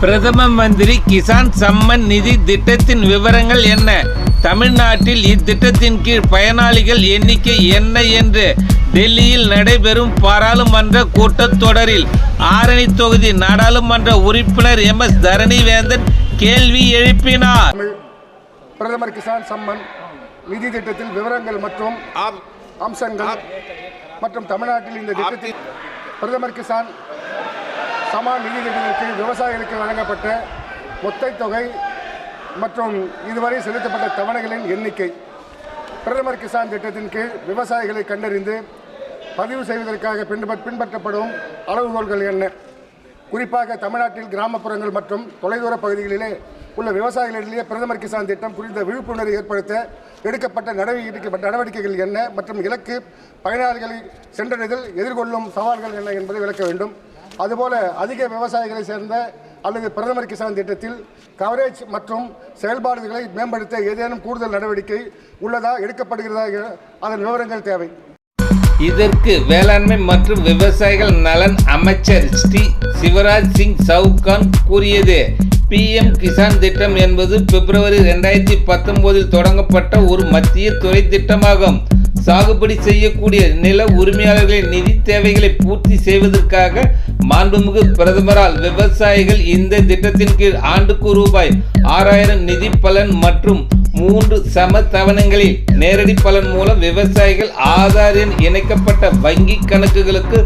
பிரதம மந்திரி கிசான் சம்மன் நிதி திட்டத்தின் விவரங்கள் என்ன? தமிழ்நாட்டில் இத்திட்டத்தின் கீழ் பயனாளிகள் எண்ணிக்கை என்ன என்று டெல்லியில் நடைபெறும் பாராளுமன்ற கூட்டத்தொடரில் ஆரணி தொகுதி நாடாளுமன்ற உறுப்பினர் எம் எஸ் தரணிவேந்தன் கேள்வி எழுப்பினார். பிரதமர் கிசான் சம்மன் நிதி திட்டத்தில் விவரங்கள் மற்றும் அம்சங்கள் மற்றும் தமிழ்நாட்டில் இந்த திட்டத்தில் பிரதமர் கிசான் சமான் நிதி திட்டத்தின் கீழ் விவசாயிகளுக்கு வழங்கப்பட்ட மொத்த தொகை மற்றும் இதுவரை செலுத்தப்பட்ட தவணைகளின் எண்ணிக்கை. பிரதமர் கிசான் திட்டத்தின் கீழ் விவசாயிகளை கண்டறிந்து பதிவு செய்வதற்காக பின்பற் பின்பற்றப்படும் அளவுகோல்கள் என்ன? குறிப்பாக தமிழ்நாட்டில் கிராமப்புறங்கள் மற்றும் தொலைதூர பகுதிகளிலே உள்ள விவசாயிகளிடையே பிரதமர் கிசான் திட்டம் குறித்த விழிப்புணர்வை ஏற்படுத்த எடுக்கப்பட்ட நடவடிக்கை நடவடிக்கைகள் என்ன மற்றும் இலக்கு பயனாளிகளை சென்றடைதல் எதிர்கொள்ளும் சவால்கள் என்ன என்பதை விளக்க வேண்டும். அதுபோல அதிக விவசாயிகளை சேர்ந்த அல்லது பிரதமர் கிசான் திட்டத்தில் கவரேஜ் மற்றும் செயல்பாடுகளை மேம்படுத்த ஏதேனும் கூடுதல் நடவடிக்கை உள்ளதா எடுக்கப்படுகிறதா அதன் விவரங்கள் தேவை. இதற்கு வேளாண்மை மற்றும் விவசாயிகள் நலன் அமைச்சர் ஸ்ரீ சிவராஜ் சிங் சவுகான் கூறியது. பிஎம் கிசான் திட்டம் என்பது பிப்ரவரி ரெண்டாயிரத்தி பத்தொன்பதில் தொடங்கப்பட்ட ஒரு மத்திய துறை திட்டமாகும். சாகுபடி செய்யக்கூடிய நில உரிமையாளர்களின் நிதி தேவைகளை பூர்த்தி செய்வதற்காக மாண்புமிகு பிரதமரால் விவசாயிகள் இந்த திட்டத்தின் கீழ் ஆண்டுக்கு ரூபாய் ஆறாயிரம் நிதி பலன் மற்றும் மூன்று சம தவணைகளில் நேரடி பலன் மூலம் விவசாயிகள் ஆதார் எண் இணைக்கப்பட்ட வங்கி கணக்குகளுக்கு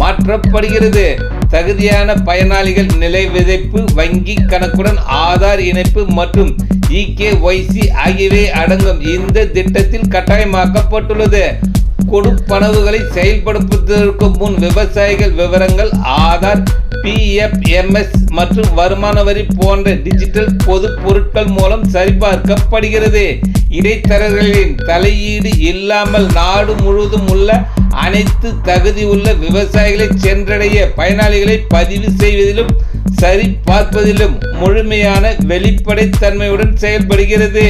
மாற்றப்படுகிறது. தகுதியான பயனாளிகள் நிலை விதைப்பு வங்கி கணக்குடன் ஆதார் இணைப்பு மற்றும் இகேஒய்சி ஆகியவை அடங்கும் இந்த திட்டத்தில் கட்டாயமாக்கப்பட்டுள்ளது. கொடுப்பனவுகளை செயல்படுத்துவதற்கு முன் விவசாயிகள் விவரங்கள் ஆதார் பிஎஃப்எம்எஸ் மற்றும் வருமான வரி போன்ற டிஜிட்டல் பொது பொருட்கள் மூலம் சரிபார்க்கப்படுகிறது. இடைத்தரகர்களின் தலையீடு இல்லாமல் நாடு முழுவதும் உள்ள அனைத்து தகுதி உள்ள விவசாயிகளை சென்றடைய பயனாளிகளை பதிவு செய்வதிலும் சரி பார்ப்பதிலும் முழுமையான வெளிப்படைத்தன்மையுடன் செயல்படுகிறது.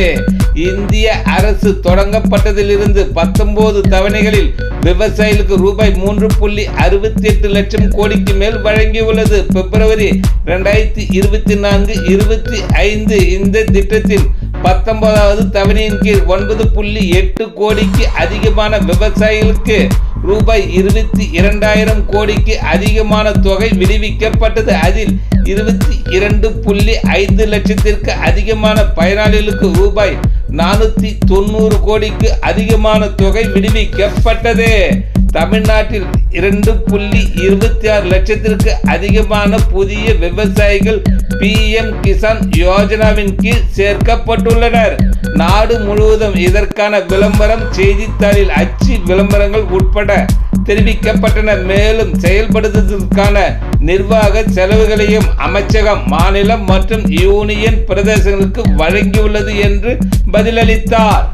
இந்திய அரசு தொடங்கப்பட்டதிலிருந்து பத்தொன்பது தவணைகளில் விவசாயிகளுக்கு ரூபாய் மூன்று புள்ளி அறுபத்தி எட்டு லட்சம் கோடிக்கு மேல் வழங்கியுள்ளது. பிப்ரவரி ரெண்டாயிரத்தி இருபத்தி நான்கு இருபத்தி ஐந்து இந்த திட்டத்தில் பத்தொன்பதாவது தவணையின் கீழ் ஒன்பது புள்ளி எட்டு கோடிக்கு அதிகமான விவசாயிகளுக்கு ரூபாய் இருபத்தி இரண்டாயிரம் கோடிக்கு அதிகமான தொகை விடுவிக்கப்பட்டது. அதில் இருபத்தி இரண்டு புள்ளி ஐந்து லட்சத்திற்கு அதிகமான பயனாளிகளுக்கு ரூபாய் நானூத்தி தொண்ணூறு கோடிக்கு அதிகமான தொகை விடுவிக்கப்பட்டது. தமிழ்நாட்டில் இரண்டு புள்ளி இருபத்தி ஆறு லட்சத்திற்கு அதிகமான புதிய விவசாயிகள் பிஎம் கிசான் யோஜனாவின் கீழ் சேர்க்கப்பட்டுள்ளனர். நாடு முழுவதும் இதற்கான விளம்பரம் செய்தித்தாளில் அச்சு விளம்பரங்கள் உட்பட தெரிவிக்கப்பட்டன மேலும் செயல்படுத்துவதற்கான நிர்வாக செலவுகளையும் அமைச்சகம் மாநிலம் மற்றும் யூனியன் பிரதேசங்களுக்கு வழங்கியுள்ளது என்று பதிலளித்தார்.